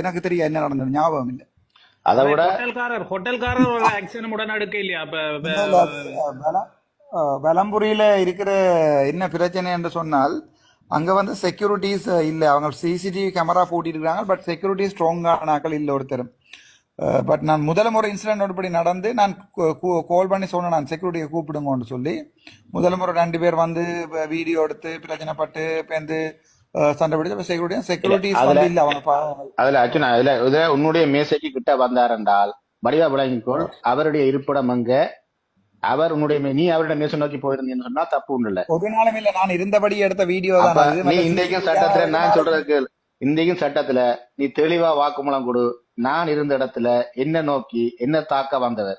எனக்கு தெரியும் என்ன நடந்தது ஞாபகம் இல்லை. அதை விட ஹோட்டல்காரர் ஹோட்டல்காரர் ஒரு ஆக்ஷன் உடனடிக்க இல்லையா? வலம்புரியில இருக்கிற என்ன பிரச்சனை என்று சொன்னால் அங்க வந்து செக்யூரிட்டிஸ் இல்ல. அவங்க சிசிடிவி கேமரா போட்டிருக்காங்க பட் செக்யூரிட்டி ஸ்ட்ராங்கான ஆக்கள் இல்ல ஒருத்தரும். பட் நான் முதல் முறை இன்சிடென்ட் ஒருபடி நடந்து நான் கால் பண்ணி சொன்னேன் நான் செக்யூரிட்டியை கூப்பிடுங்கன்னு சொல்லி. முதல் முறை ரெண்டு பேர் வந்து வீடியோ எடுத்து பிரச்சனைப்பட்டு இப்போ வந்து சண்டை பிடிச்சு செக்யூரிட்டி அதுல- வந்து இல்ல அவங்க அதுல அர்ச்சனா இதுல இதுல உன்னுடைய மேசைக்கு கிட்ட வந்தார் என்றால் வடிவா விளங்கிக்கொள் அவருடைய இருப்பிடம் அங்க அவர் உன்னுடைய நீ அவருடைய மேசை நோக்கி போயிருந்தீங்கன்னு சொன்னா தப்பு ஒண்ணு இல்ல. ஒரு நாளும் இல்ல நான் இருந்தபடி எடுத்த வீடியோ தான். நீ இன்றைக்கும் சட்டத்துல நான் கேமரா சொல்றது கேள். இன்றைக்கும் சட்டத்துல நீ தெளிவா வாக்குமூலம் கொடு. நான் இருந்த இடத்துல என்ன நோக்கி என்ன தாக்க வந்தவர்.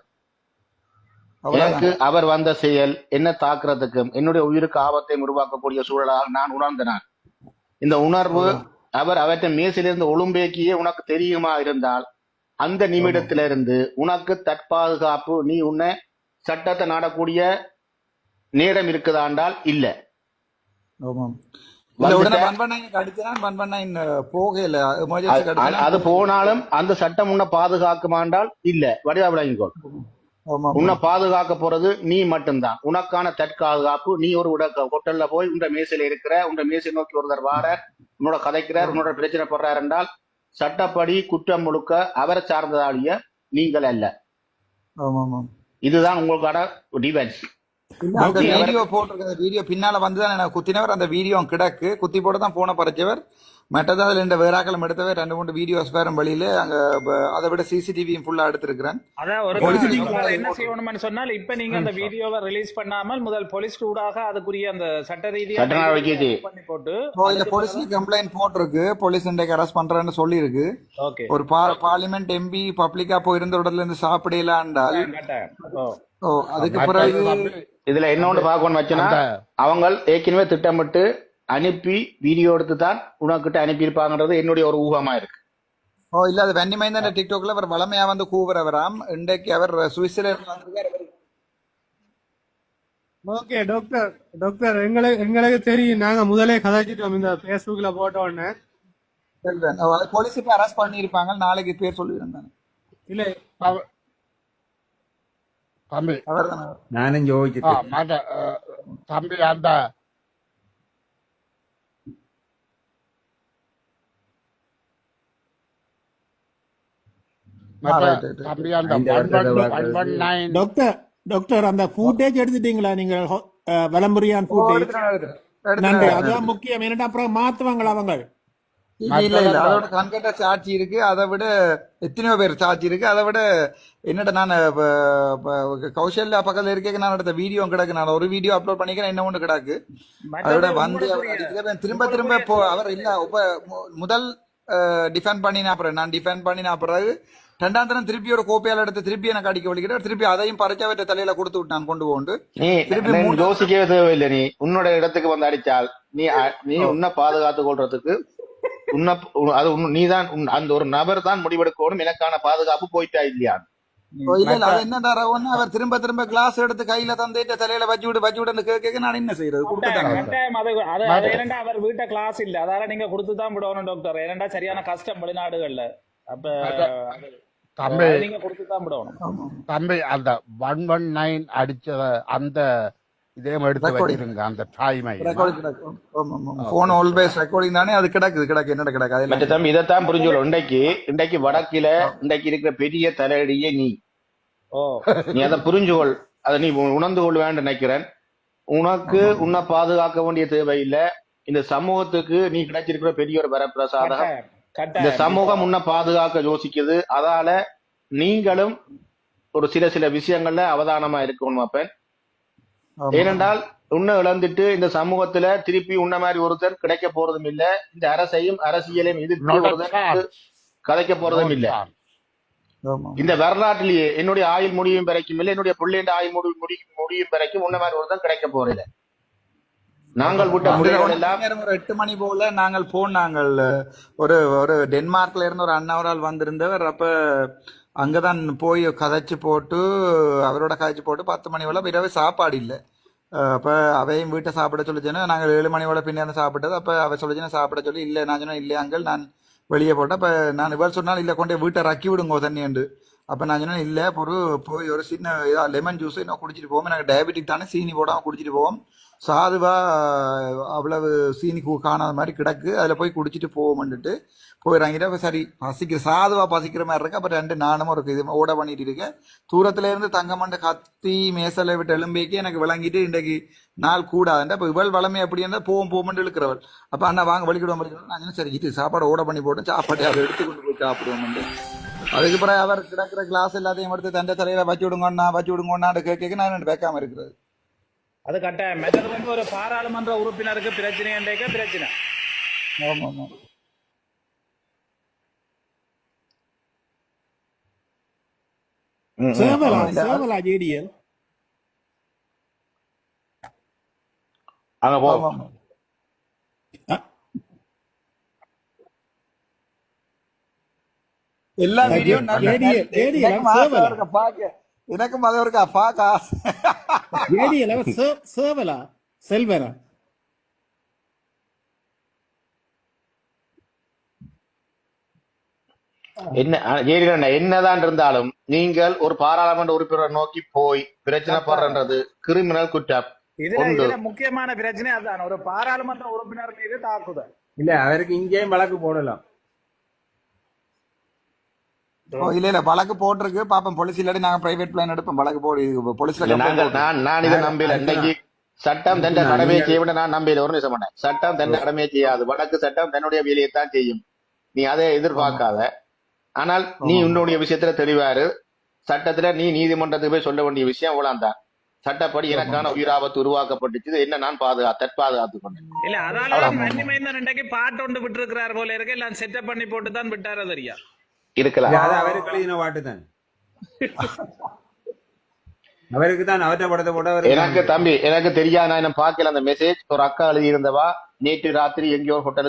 எனக்கு அவர் வந்த செயல் என்ன தாக்குறதுக்கும் என்னுடைய உயிருக்கு ஆபத்தை உருவாக்கக்கூடிய சூழலாக நான் உணர்ந்தனான் இந்த உணர்வு அவர் அவற்றை மேசிலிருந்து ஒழும்பேக்கியே உனக்கு தெரியுமா இருந்தால் அந்த நிமிடத்திலிருந்து உனக்கு தற்பாதுகாப்பு நீ உன்னை சட்டத்தை நாடக்கூடிய நேரம் இருக்குதாண்டால் இல்ல. அது- போனாலும் அந்த சட்டம் உன்னை பாதுகாக்குமாண்டால் இல்ல. வடிவா விளங்கிக்கோ ஆமா. உன்னை பாதுகாக்க போறது நீ மட்டும்தான். உனக்கான தற்காதுகாப்பு நீ ஒரு உட ஹோட்டல்ல போய் உண்ட மேசையில இருக்கிற உண்ட மேசை நோக்கி ஒருத்தர் வார உன்னோட கதைக்கிறார் உன்னோட பிரச்சனை படுறார் என்றால் சட்டப்படி குற்றம் முழுக்க அவரை சார்ந்ததாலிய நீங்கள் அல்ல. இதுதான் உங்களுக்கான டிஃபென்ஸ் வீடியோ போட்டிருக்க வீடியோ பின்னால வந்துதான் எனக்கு குத்தினவர் அந்த வீடியோ கிடக்கு. குத்தி போட்டு தான் போன பறிச்சவர். மற்றது அதுல இந்த வேறாக்களம் எடுத்தவர் ரெண்டு மூணு வீடியோஸ் வேற வழியில அங்க அதை விட சிசிடிவியும் ஃபுல்லா எடுத்திருக்கிறேன். அதான் ஒரு என்ன செய்யணும்னு சொன்னால் இப்ப நீங்க அந்த வீடியோவை ரிலீஸ் பண்ணாமல் முதல் போலீஸ் ஊடாக அதுக்குரிய அந்த சட்ட ரீதியா சட்ட நடவடிக்கை பண்ணி போட்டு போலீஸ்ல கம்ப்ளைண்ட் போட்டிருக்கு. போலீஸ் இன்றைக்கு அரெஸ்ட் பண்றேன்னு சொல்லியிருக்கு. ஓகே. ஒரு பார்லிமெண்ட் எம்பி பப்ளிக்கா போயிருந்த இடத்துல இருந்து சாப்பிடலான்டால் ஓ. அதுக்கு பிறகு இதுல இன்னொன்று பார்க்கணும் வச்சுன்னா அவங்க ஏற்கனவே திட்டமிட்டு அனுப்பி வீடியோ எடுத்து தான் உனக்கிட்ட அனுப்பியிருப்பாங்கன்றது என்னுடைய ஒரு ஊகமா இருக்கு ஓ இல்ல அது வன்னி மைந்தன் டிக்டாக்ல அவர் வளமையா வந்து கூவுறவராம் இன்றைக்கு அவர் சுவிட்சர்லாந்து ஓகே டாக்டர் டாக்டர் எங்களுக்கு எங்களுக்கு தெரியும். நாங்க முதலே கதாச்சிட்டோம் இந்த பேஸ்புக்ல போட்ட உடனே. போலீஸ் இப்ப அரெஸ்ட் பண்ணிருப்பாங்க நாளைக்கு பேர் சொல்லியிருந்தாங்க. இல்ல தம்பி. நானும் ஜோதிச்சு தம்பி அந்த டாக்டர் டாக்டர் அந்த ஃபுட்டேஜ் எடுத்துட்டீங்களா நீங்க விளம்பரியான் ஃபுட்டேஜ் நன்றி. முக்கியம். என்னடா அப்புறம் மாத்துவாங்களா அவங்க? இல்ல இல்ல அதோட கண்கட்ட சாட்சி இருக்கு. அதை விட எத்தனையோ பேர் சாட்சி இருக்கு. அதை விட என்னடா நான் கௌசல்யா பக்கத்துல இருக்க நான் எடுத்த வீடியோ கிடக்கு. நான் ஒரு வீடியோ அப்லோட் பண்ணிக்கிறேன். என்ன ஒன்று கிடக்கு. அதோட வந்து திரும்ப திரும்ப அவர் இல்ல. முதல் டிஃபெண்ட் பண்ணினா அப்புறம் நான் டிஃபெண்ட் பண்ணினா பிறகு ரெண்டாம் தரம் திருப்பி ஒரு கோப்பையால் எடுத்து திருப்பி எனக்கு அடிக்க வலிக்கிறார் திருப்பி அதையும் பறிச்சவற்ற தலையில கொடுத்து விட்டு நான் கொண்டு போண்டு நீ திருப்பி நீ யோசிக்கவே தேவையில்லை நீ உன்னோட இடத்துக்கு வந்து அடிச்சால் நீ நீ உன்னை பாதுகாத்து கொள்றதுக்கு உன்னை உன்- அது நீதான் உன்- அந்த ஒரு நபர் தான் முடிவெடுக்கணும் எனக்கான பாதுகாப்பு போயிட்டா இல்லையா ஓ, இல்ல இல்ல அது என்ன தரவுன்னு அவர் திரும்ப திரும்ப கிளாஸ் எடுத்து கையில தந்துட்டு தலையில வச்சு விடு வச்சு விடுன்னு கேட்க நான் என்ன செய்யறது அவர் வீட்டை கிளாஸ் இல்ல அதால நீங்க கொடுத்து தான் விடணும் டாக்டர் ஏனண்டா சரியான கஷ்டம் வெளிநாடுகள்ல அப்ப தம்பி தம்பி அந்த ஒன் ஒன் நைன் அடிச்சத அந்த இதே எடுத்து. வச்சிருங்க அந்த கிடக்கும் போன் ஆல்வேஸ் ரெக்கார்டிங் தானே அது கிடக்குது கிடக்கு என்னடா கிடக்கு மற்ற தம்பி இதைத்தான் புரிஞ்சுக்கணும். இன்றைக்கு இன்றைக்கு வடக்கில இன்றைக்கு இருக்கிற பெரிய தலையடியே நீ. ஓ. நீ அதை புரிஞ்சுகொள். அதை நீ உணர்ந்து கொள்ள வேண்டும் நினைக்கிறேன். உனக்கு உன்னை பாதுகாக்க வேண்டிய தேவையில்லை. இந்த சமூகத்துக்கு நீ கிடைச்சிருக்கிற பெரிய ஒரு வரப்பிரசாதம். இந்த சமூகம் உன்னை பாதுகாக்க யோசிக்குது. அதால நீங்களும் ஒரு சில சில விஷயங்கள்ல அவதானமா இருக்கணும் அப்பன் ஆமா. ஏனென்றால் உன்னை இழந்துட்டு இந்த சமூகத்துல திருப்பி உன்ன மாதிரி ஒருத்தர் கிடைக்க போறதும் இல்ல. இந்த அரசையும் அரசியலையும் எதிர்த்து ஒருத்தர் கதைக்க போறதும் இல்ல. இந்த வரலாற்றிலேயே என்னுடைய ஆயுள் முடியும் வரைக்கும் இல்ல என்னுடைய பிள்ளைண்ட ஆயுள் முடி முடியும் முடியும் வரைக்கும் உன்ன மாதிரி ஒருத்தன் கிடைக்க போறதில்ல. நாங்கள் விட்ட முடிவுகள் எல்லாம் ஒரு எட்டு மணி போல நாங்கள் போன் நாங்கள் ஒரு ஒரு டென்மார்க்ல இருந்து ஒரு அண்ணா ஒரு ஆள் வந்திருந்தவர் அப்ப அங்கே தான் போய் கதைச்சி போட்டு அவரோட கதைச்சி போட்டு பத்து மணி போல இரவு சாப்பாடு இல்லை. அப்போ அவையும் வீட்டை சாப்பிட சொல்லிச்சுன்னா நாங்கள் ஏழு மணி போல பின்னாடி சாப்பிட்டது. அப்போ அவ சொல்லிச்சுன்னா சாப்பிட சொல்லி இல்லை நான் சொன்னேன் இல்லை அங்கிள் நான் வெளியே போட்டேன். அப்போ நான் இவர் சொன்னால் இல்லை கொண்டு வீட்டை ரக்கி விடுங்க என்று. அப்போ நான் சொன்னேன் இல்லை ஒரு போய் ஒரு சின்ன இதாக லெமன் ஜூஸ் இன்னும் குடிச்சிட்டு போவோம். எனக்கு டயபெட்டிக் தானே சீனி போடாமல் குடிச்சிட்டு போவோம். சாதுவாக அவ்வளவு சீனி கூ- காணாத மாதிரி கிடக்கு. அதில் போய் குடிச்சிட்டு போவோம்னுட்டு போய் இறங்கிட்டு சரி பசிக்கிற சாதுவாக பசிக்கிற மாதிரி இருக்கு. அப்போ ரெண்டு நானும் ஒரு இது ஓட பண்ணிட்டு இருக்கேன். தூரத்துல இருந்து தங்கமண்ட கத்தி மேசலை விட்டு எலும்பேக்கி எனக்கு விளங்கிட்டு இன்றைக்கு நாள் கூடாதுன்ற அப்போ இவள் வளமை எப்படி இருந்தால் போவோம் போவோம்னு இழுக்கிறவள். அப்போ அண்ணா வாங்க வலிக்கிடுவோம் வலிக்கிடுவோம் நான் சரி இது சாப்பாடு ஓட பண்ணி போட்டு சாப்பாடு அதை எடுத்து கொண்டு போய் சாப்பிடுவோம் அதுக்கு பிறகு அவர் கிடக்கிற கிளாஸ் எல்லாத்தையும் எடுத்து தண்டை தலையில வச்சு விடுங்கண்ணா வச்சு விடுங்கண்ணான்னு கேட்க நான் பேக்காம இருக்கிறது. அது கட்டாயம். வந்து ஒரு பாராளுமன்ற உறுப்பினருக்கு பிரச்சனை என்றைக்க பிரச்சனை. ஆமா ஆமா. சேவலா சேவலா ஜேடிஎல் அங்க போ ஆமா ஆமா எல்லா வீடியோ பாக்க. எனக்கும் அதை இருக்கா பாக்க? ஆசை சேவலா? செல்வரா? என்ன ஜெயலலிதா என்னதான் இருந்தாலும் நீங்கள் ஒரு பாராளுமன்ற உறுப்பினரை நோக்கி போய் பிரச்சனை படுறன்றது கிரிமினல் குற்றம். இதுல முக்கியமான பிரச்சனை அதான். ஒரு பாராளுமன்ற உறுப்பினர் மீது தாக்குதல். இல்ல அவருக்கு இங்கேயும் வழக்கு போடலாம். ஓ, இல்ல இல்ல வழக்கு போட்டிருக்கு. பாப்போம் போலீஸ் இல்லாட்டி நாங்க பிரைவேட் பிளான் எடுப்போம் வழக்கு போடு போலீஸ்ல நாங்கள் நான் நான் இதை நம்பல. இன்னைக்கு சட்டம் தன் கடமையை செய்ய விட நான் நம்பல. ஒரு நிமிஷம் பண்ணேன் சட்டம் தன் கடமையை செய்யாது. வடக்கு சட்டம் தன்னுடைய வேலையை தான் செய்யும். நீ அதை எதிர்பார்க்காத. ஆனால் நீ உன்னுடைய விஷயத்துல தெளிவாரு சட்டத்துல நீ நீதிமன்றத்துக்கு போய் சொல்ல வேண்டிய விஷயம் இவ்வளவுதான். சட்டப்படி எனக்கான உயிராபத்து உருவாக்கப்பட்டுச்சு. என்ன நான் பாதுகா தற்பாதுகாத்து கொண்டேன். இல்ல அதால மன்னி மைந்தன் இன்றைக்கு பாட்டு ஒன்று விட்டு இருக்கிறார் போல இருக்கு. எல்லாம் செட்டப் பண்ணி போட்டு தான் விட்டாரு தெரியா இருக்கலாம். அது அவருக்கு எழுதின பாட்டு தான். அவருக்கு தான் அவற்றை படத்தை எனக்கு தம்பி எனக்கு தெரியாது. நான் பார்க்கல அந்த மெசேஜ் ஒரு அக்கா எழுதி இருந்தவா நேற்று ராத்திரி எங்கேயோ ஒரு ஹோட்டல்